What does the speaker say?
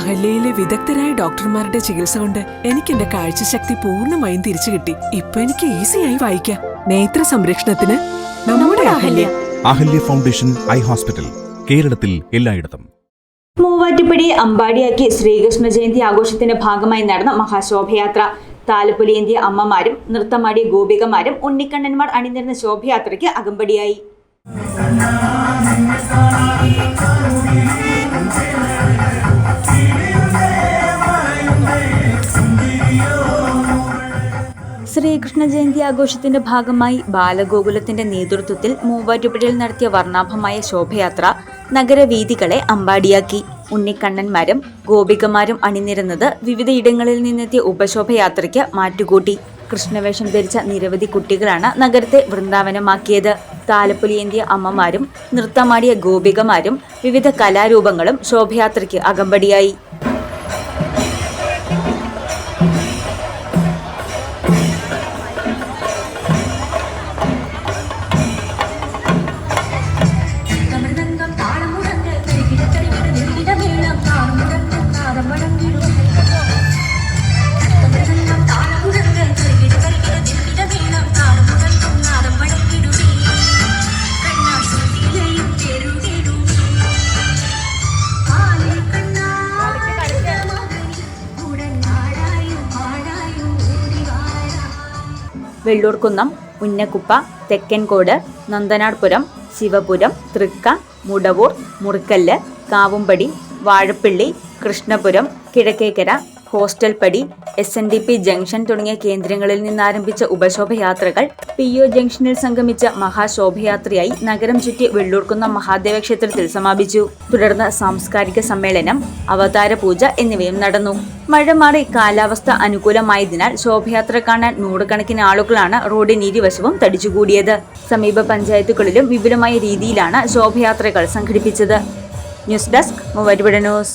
അഹല്യയിലെ വിദഗ്ധരായ ഡോക്ടർമാരുടെ ചികിത്സ കൊണ്ട് എനിക്ക് എന്റെ കാഴ്ചശക്തി പൂർണമായും തിരിച്ചു കിട്ടി. ഇപ്പൊ എനിക്ക് ഈസിയായി വായിക്കാം. നേത്ര സംരക്ഷണത്തിന് നമ്മുടെ Ahalya. Ahalya foundation eye hospital കേരളത്തിൽ എല്ലായിടത്തും. മൂവാറ്റുപടി അമ്പാടിയാക്കി ശ്രീകൃഷ്ണ ജയന്തി ആഘോഷത്തിന്റെ ഭാഗമായി നടന്ന മഹാശോഭയാത്ര. താലപ്പൊലിയേന്തിയ അമ്മമാരും നൃത്തമാടിയ ഗോപികമാരും ഉണ്ണിക്കണ്ണന്മാർ അണിനിരുന്ന ശോഭയാത്രയ്ക്ക് അകമ്പടിയായി. ശ്രീകൃഷ്ണ ജയന്തി ആഘോഷത്തിന്റെ ഭാഗമായി ബാലഗോകുലത്തിന്റെ നേതൃത്വത്തിൽ മൂവാറ്റുപുഴയിൽ നടത്തിയ വർണാഭമായ ശോഭയാത്ര നഗരവീഥികളെ അമ്പാടിയാക്കി. ഉണ്ണിക്കണ്ണന്മാരും ഗോപികമാരും അണിനിരുന്നത് വിവിധയിടങ്ങളിൽ നിന്നെത്തിയ ഉപശോഭയാത്രയ്ക്ക് മാറ്റുകൂട്ടി. കൃഷ്ണവേഷം ധരിച്ച നിരവധി കുട്ടികളാണ് നഗരത്തെ വൃന്ദാവനമാക്കിയത്. താലപ്പൊലിയേന്തിയ അമ്മമാരും നൃത്തമാടിയ ഗോപികമാരും വിവിധ കലാരൂപങ്ങളും ശോഭയാത്രയ്ക്ക് അകമ്പടിയായി. Vellurkunnam Unnakkuppa Thekkankode Nandanadpuram Sivapuram Thrikka Mudavoor Murikkallu Kavumpady Vazhappilly Krishnapuram Kizhakkekara ഹോസ്റ്റൽപ്പടി S N D P junction തുടങ്ങിയ കേന്ദ്രങ്ങളിൽ നിന്നാരംഭിച്ച ഉപശോഭയാത്രകൾ പി ഒ ജംഗ്ഷനിൽ സംഗമിച്ച മഹാശോഭയാത്രയായി നഗരം ചുറ്റി വെള്ളൂർക്കുന്ന മഹാദേവ ക്ഷേത്രത്തിൽ സമാപിച്ചു. തുടർന്ന് സാംസ്കാരിക സമ്മേളനം അവതാര പൂജ എന്നിവയും നടന്നു. മഴ മാറി കാലാവസ്ഥ അനുകൂലമായതിനാൽ ശോഭയാത്ര കാണാൻ നൂറുകണക്കിന് ആളുകളാണ് റോഡിന് ഇരുവശവും തടിച്ചുകൂടിയത്. സമീപ പഞ്ചായത്തുകളിലും വിപുലമായ രീതിയിലാണ് ശോഭയാത്രകൾ സംഘടിപ്പിച്ചത്. News desk Muvattupuzha news.